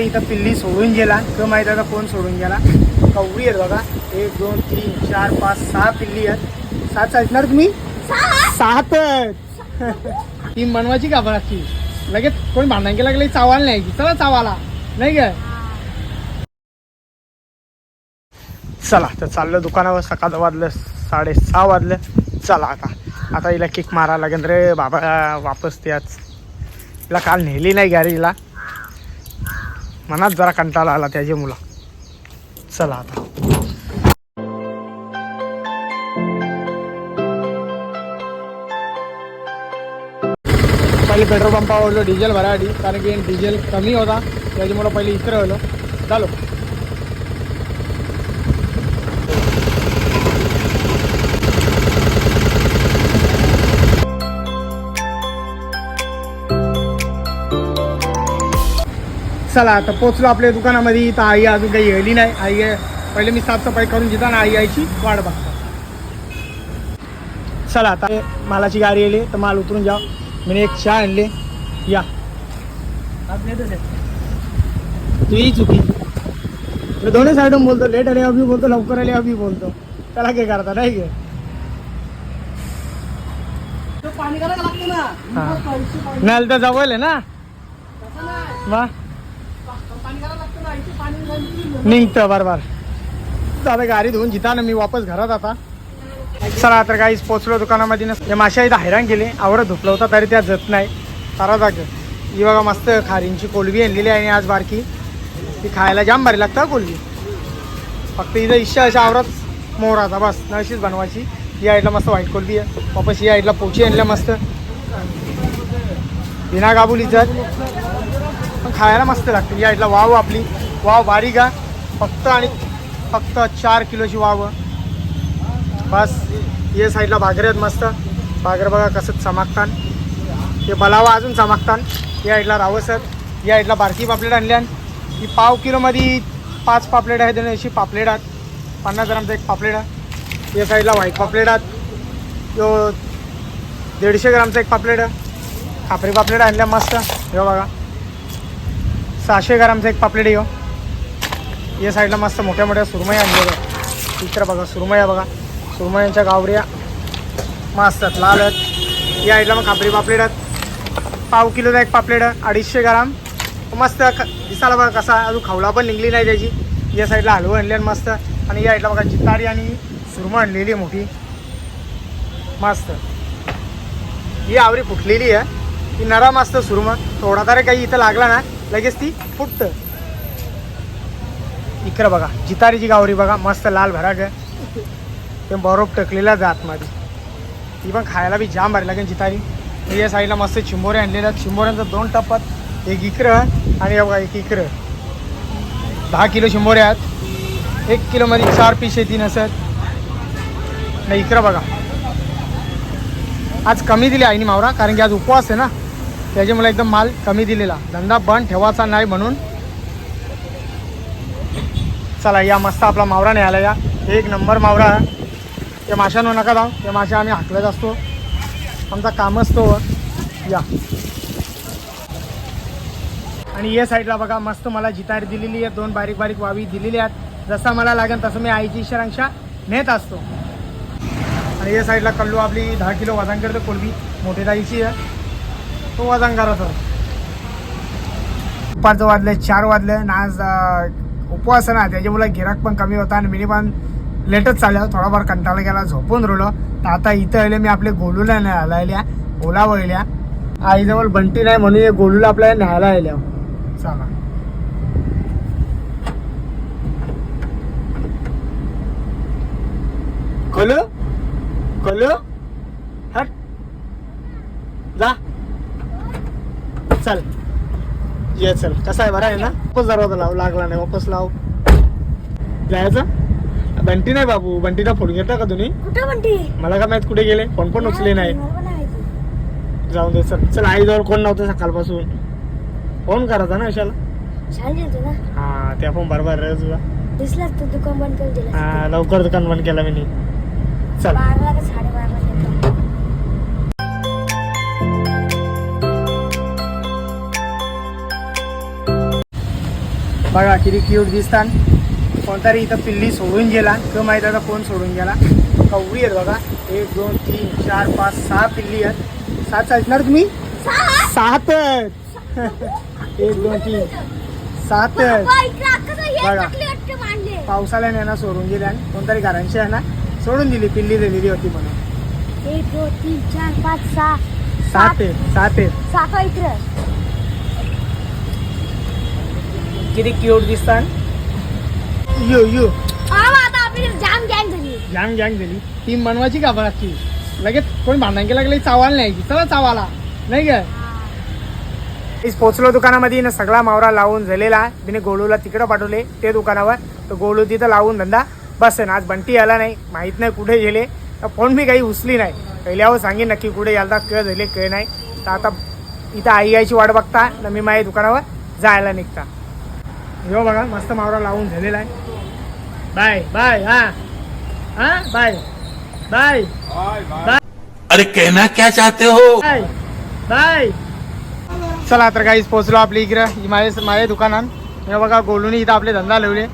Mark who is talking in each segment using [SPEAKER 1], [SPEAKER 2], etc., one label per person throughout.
[SPEAKER 1] इथं पिल्ली सोडून गेला तो माहीत आता कोण सोडून गेला? कवरी आहेत बघा. एक दोन तीन चार पाच सहा पिल्ली आहेत. सात असणार तुम्ही? सात ती बनवायची का बराची लगेच कोण भांडण लागले चावाला चावायला नाही की चला चावाला नाही काय चला तर चाललं दुकानावर. सकाळ वाजलं साडेसहा वाजलं. चला आता. आता हिला किक मारा लागेल रे बाबा. वापस त्याच. तिला काल नेली नाही गॅरेजला मनात जरा कंटाळा आला त्याची मुला. चला आता. पहिले पेट्रोल पंपावर डिझेल भरासाठी कारण की डिझेल कमी होता त्याच्यामुळं पहिले इकडे होलो चालो. चला आता पोचलो आपल्या दुकानामध्ये. इथं आई अजून काही येली नाही. आई पहिले मी साफसफाई करून घेताना आई यायची. वाट बघतो. चला आता मालाची गाडी येली तर माल उतरून जा मी एक चहा आणले. या. तुझी चुकी. मी दोन्ही साईडून बोलतो. लेट आले अभि बोलतो. लवकर आले अभि बोलतो. त्याला काय करता नाही काय? हा. नल तर जवळ आहे ना मग निघतं बरोबर आता गाडी धुवून जिताना मी वापस घरात आता. चला तर काहीच पोचलो दुकानामध्ये. ना माशा इथं हैराण गेले आवडत धुपलं होता तरी त्या जत नाही. तारा जाग. ही बघा मस्त खारींची कोलबी आणलेली आहे आणि आज बारकी. ती खायला जाम भारी लागतं कोलवी. कोलबी फक्त इथं इच्छा अशा आवरत. मोहराचा बस नशीच बनवायची. या आईडला मस्त व्हाईट कोलबी आहे. वापस या आईडला पोची आणल्या मस्त. बिना गाबुली जत खायला मस्त लागते. या इथला वाव आपली. वाव बारीक फक्त आणि फक्त चार किलोची वाव. बस या साईडला भागरे आहेत मस्त. भाकर बघा कसं चमाकतान ते बलावा अजून चमाकतान या साईडला रावस आहेत. या साईडला बारकी पापलेट आणल्यान ही पाव किलोमध्ये पाच पापलेट आहेत आणि अशी पापलेट आहेत. पन्नास ग्रामचं एक पापलेट आहे. या साईडला व्हाईट पापलेट आहेत. यो दीडशे ग्रामचं एक पापलेट आहे. खापरी पापलेट आणल्या मस्त. हे बघा. सहाशे ग्रामचं एक पापलेट आहे हो. या साईडला मस्त मोठ्या मोठ्या सुरमई आणलेल्या आहेत बघा. सुरमया बघा. सुरमयांच्या गावऱ्या मस्त आहेत लाल आहेत. या साईडला मग खापरी पापलेट आहेत. पाव किलोचा एक पापलेट अडीचशे ग्राम. मस्त क- दिसायला बघा कसा अजून खवला पण निघली नाही त्याची. या साईडला हलवं आणले मस्त. आणि या साईडला बघा जितारी आणि सुरमई आणलेली आहे मोठी. मस्त. ही आवरी फुटलेली आहे. ती नरम असतं सुरमं. थोडा तरी काही इथं लागला ना लगेच ती फुटतं. इकडं बघा जितारीची गावरी बघा मस्त लाल भराग ते बरोब टकलेला जात मध्ये ती पण खायला बी जाम भारी लागेल जितारी. या साईडला मस्त चिंबोरे आणलेल्या चिंबोऱ्यांचा दोन टप्पात एक इकडं आणि बघा एक इकडं. दहा किलो चिंबोरे आहेत. एक किलोमध्ये चार पीस येतील असत. नाही इकडं बघा. आज कमी दिली आईनी मावरा कारण की आज उपवास आहे ना. त्याच्यामुळे एकदम माल कमी दिलेला. धंदा बंद ठेवायचा नाही म्हणून. चला या मस्त आपला मावरा नाही आला या. एक नंबर मावरा. या त्या माशांवर नका जाऊ. या माशा आम्ही हाकलत असतो. आमचा कामच तो या. आणि या साईडला बघा मस्त मला जितार दिलेली आहे. दोन बारीक बारीक वावी दिलेली आहेत. जसा मला लागेल तसं मी आईची शरंक्षा नेत असतो. आणि या साईडला कल्लू आपली दहा किलो वजन करते कोलबी मोठी दाईची आहे. तो वजन करत होता. दुपारचं वाजले चार वाजले ना आज उपवास ना त्याच्यामुळे गिराक पण कमी होता आणि मी पण लेटच चालला. थोडाफार कंटाळा गेला झोपून रुलो तर आता इथं आले मी आपले गोलूला न्यायला आल्या ओला वळल्या. आईजवळ बंटी नाही म्हणून हे गोलूला आपल्याला न्यायला आल्या. चला. कल कल हट. जा. चल. ये चल. कसा आहे? बरा आहे ना? वापस दरवाजा लाव. लागला नाही. वापस लाव. जायचं? बंटी नाही बाबू. बंटीला फोन घेता का तुम्ही?
[SPEAKER 2] कुठं म्हणते
[SPEAKER 1] मला का माहीत कुठे गेले? फोन पण उचले नाही. जाऊन दे चल. चल आईजवळ कोण नव्हतं सकाळपासून. फोन करायचा ना अशाला
[SPEAKER 2] छान येतो ना?
[SPEAKER 1] हा त्या फोन बरोबर रे तुझा.
[SPEAKER 2] दिसलाच तू दुकान बंद करून दिलं.
[SPEAKER 1] हा लवकर दुकान बंद केला मी. चल.
[SPEAKER 2] बाराला का साडेबाराला
[SPEAKER 1] बघा किती क्यूट दिसतात. कोणतरी इथं पिल्ली सोडून गेला. तो माहीत आता कोण सोडून गेला? कवडी आहेत बघा. एक दोन तीन चार पाच सहा पिल्ली आहेत. सात असणार तुम्ही? सात एक दोन तीन. सात बघा. पावसाळ्याने यांना सोडून गेल्या आणि कोणतरी घरांशी आहे ना सोडून दिली पिल्ली दिलेली होती म्हणून.
[SPEAKER 2] एक दोन तीन चार पाच सहा.
[SPEAKER 1] सात आहेत सात आहेत.
[SPEAKER 2] सात इकडं
[SPEAKER 1] किती क्यूट दिसतात यू यू.
[SPEAKER 2] आता आपली जाम गँग झाली.
[SPEAKER 1] गँग गँग दिली टीम बनवायची का बघाची लगेच कोणी भांडण केलं लागले चावायला नाही. चला चावाला नाही काय इस पोचलो दुकानामध्ये ना सगळा मावरा लावून झालेला. तिने गोलूला तिकडं पाठवले ते दुकानावर. तर गोलू तिथं लावून धंदा. बस आज बंटी आला नाही. माहीत नाही कुठे गेले. तर फोन मी काही उचली नाही. पहिल्यावर सांगेन नक्की कुठे यालता कळ झाले कळ नाही. तर आता इथं आई आईची वाट बघता. तर मी माझ्या दुकानावर जायला निघता. हो बघा मस्त मावरा लावून झालेला आहे. बाय बाय हा. हा बाय. बाय.
[SPEAKER 3] अरे कहना क्या चाहते हो?
[SPEAKER 1] बाय. बाय. चला तर काहीच पोहोचलो आपल्या इकडं ही माझ्या माझ्या दुकानात. हे बघा गोलूनी इथं आपले धंदा लावले.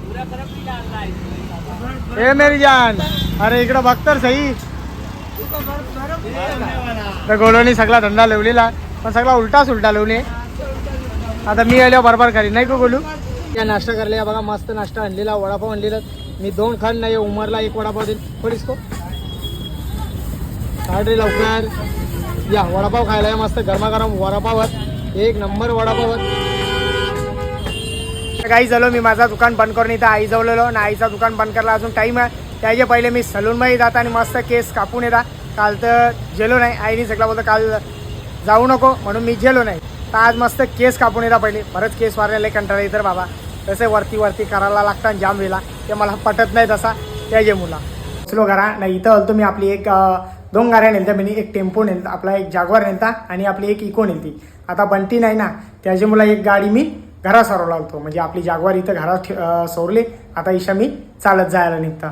[SPEAKER 1] ए मेरी जान अरे इकडं बघ तर सही तर गोलूनी सगळा धंदा लावलेला पण सगळा उलटा सुलटा लावले. आता मी आल्यावर बरोबर करीन नाही का गोलू? या नाश्ता करले बघा मस्त नाश्ता आणलेला वडापाव आणलेला. मी दोन खाण नाही उमरला एक वडापाव देईल थोडीच को रे लवकर. या वडापाव खायला या मस्त गरमागरम वडापाव एक नंबर वडापाव काही झालो मी माझा दुकान बंद करून इथं आई जवळलो. आणि आईचा दुकान बंद करायला अजून टाईम आहे. त्याच्या पहिले मी सलूनमध्ये जाता आणि मस्त केस कापून येतात काल तर गेलो नाही. आईने सगळं बोलतो काल जाऊ नको. म्हणून मी गेलो नाही. तर आज मस्त केस कापून येतात पहिले. परत केस वारायला कंटाळा इतर बाबा. तसे वरती वरती करायला लागतात जाम वेळेला ते मला पटत नाही तसा. त्या मुला. स्लो करा. नाही इथं आलतो मी. आपली एक दोन गाड्या नेलत्या मी. एक टेम्पो नेलता. आपला एक जागवार नेलता आणि आपली एक इको नेलती. आता बंटी नाही ना. त्याची मला एक गाडी मी घरा सरवला होतो म्हणजे आपली जागवार इथं घरात ठे- आता ईशा मी चालत जायला निघता.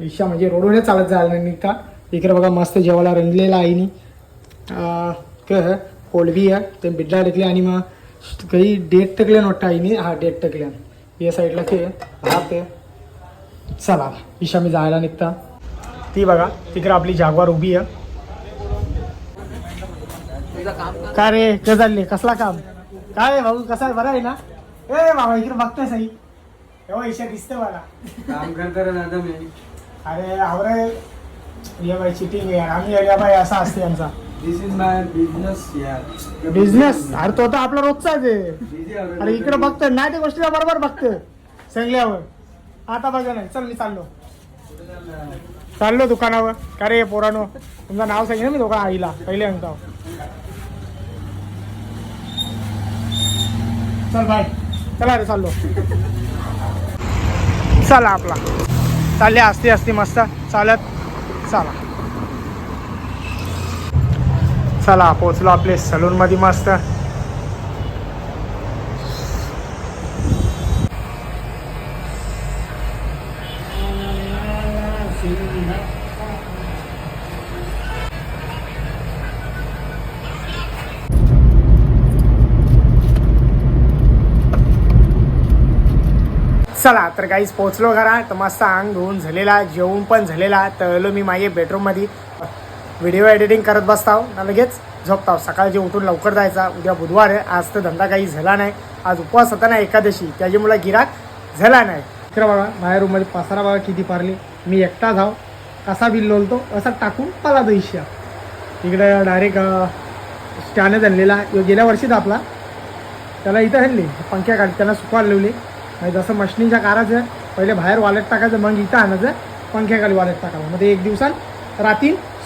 [SPEAKER 1] ईशा म्हणजे रोडवरच चालत जायला निघता. इकडे बघा मस्त जेवायला रंगलेला आईनी. अं, क कोलबी आहे. ते बिडला टेकले आणि मग काही डेट टकल्यान वाटतं आईनी हा डेट टकल्यान या साईडला ते भात आहे चला ईशा मी जायला निघता ती बघा तिकडे आपली जागवार उभी आहे काय रे काय चालले कसला काम? काय आहे भाऊ कसा आहे बरा आहे ना? ए बाबा इकडे बघतोय सई तेव्हा ईशा दिसते मला
[SPEAKER 4] काम करता रे दादा मी।
[SPEAKER 1] अरे आवरे ये बाई चिटिंग यार। आम्ही आल्या बाई असा असते आमचा।
[SPEAKER 4] दिस इज माय बिझनेस यार
[SPEAKER 1] बिझनेस अरे तो तर आपला रोजचाच आहे. अरे इकडे बघतोय नाही त्या गोष्टीला बरोबर बघतोय. सगळ्यावर. आता बघा नाही चल मी चाललो. चाललो दुकानावर. का रे पोरानो? तुमचं नाव सांगेन मी दोघा आईला पहिले अंगताव चल बाय. चला रे चाललो. चला आपला. चालले असते असते मस्त. चालत. चला. चला पोचलो आपले सलून मध्ये मस्त. चला तर काहीच पोचलो घरा तर मस्त अंग धुवून झालेला जेवून पण झालेला. तळलो मी माझ्या बेडरूममध्ये व्हिडिओ एडिटिंग करत बसताव हो. ना लगेच झोपताव हो. सकाळचे उठून लवकर जायचा उद्या बुधवार आहे. आज तर धंदा काही झाला नाही. आज उपवास होता ना एकादशी. त्याच्यामुळे गिराक झाला नाही. इकडे बघा माझ्या रूममध्ये पसारा बघा किती पारली. मी एकटा जाव कसा बिल लोलतो? असा टाकून पाला तो इश्या डायरेक्ट स्टॅनच आणलेला ह्यो गेल्या वर्षीच आपला. त्याला इथं आणली. पंख्या काढ त्यांना सुकवायला लावली. आणि जसं मशनीच्या काराचं पहिले बाहेर वॉलेट टाकायचं मग इथं आणायचं. पंख्याखाली वॉलेट टाकावं मग ते एक दिवसात रात्री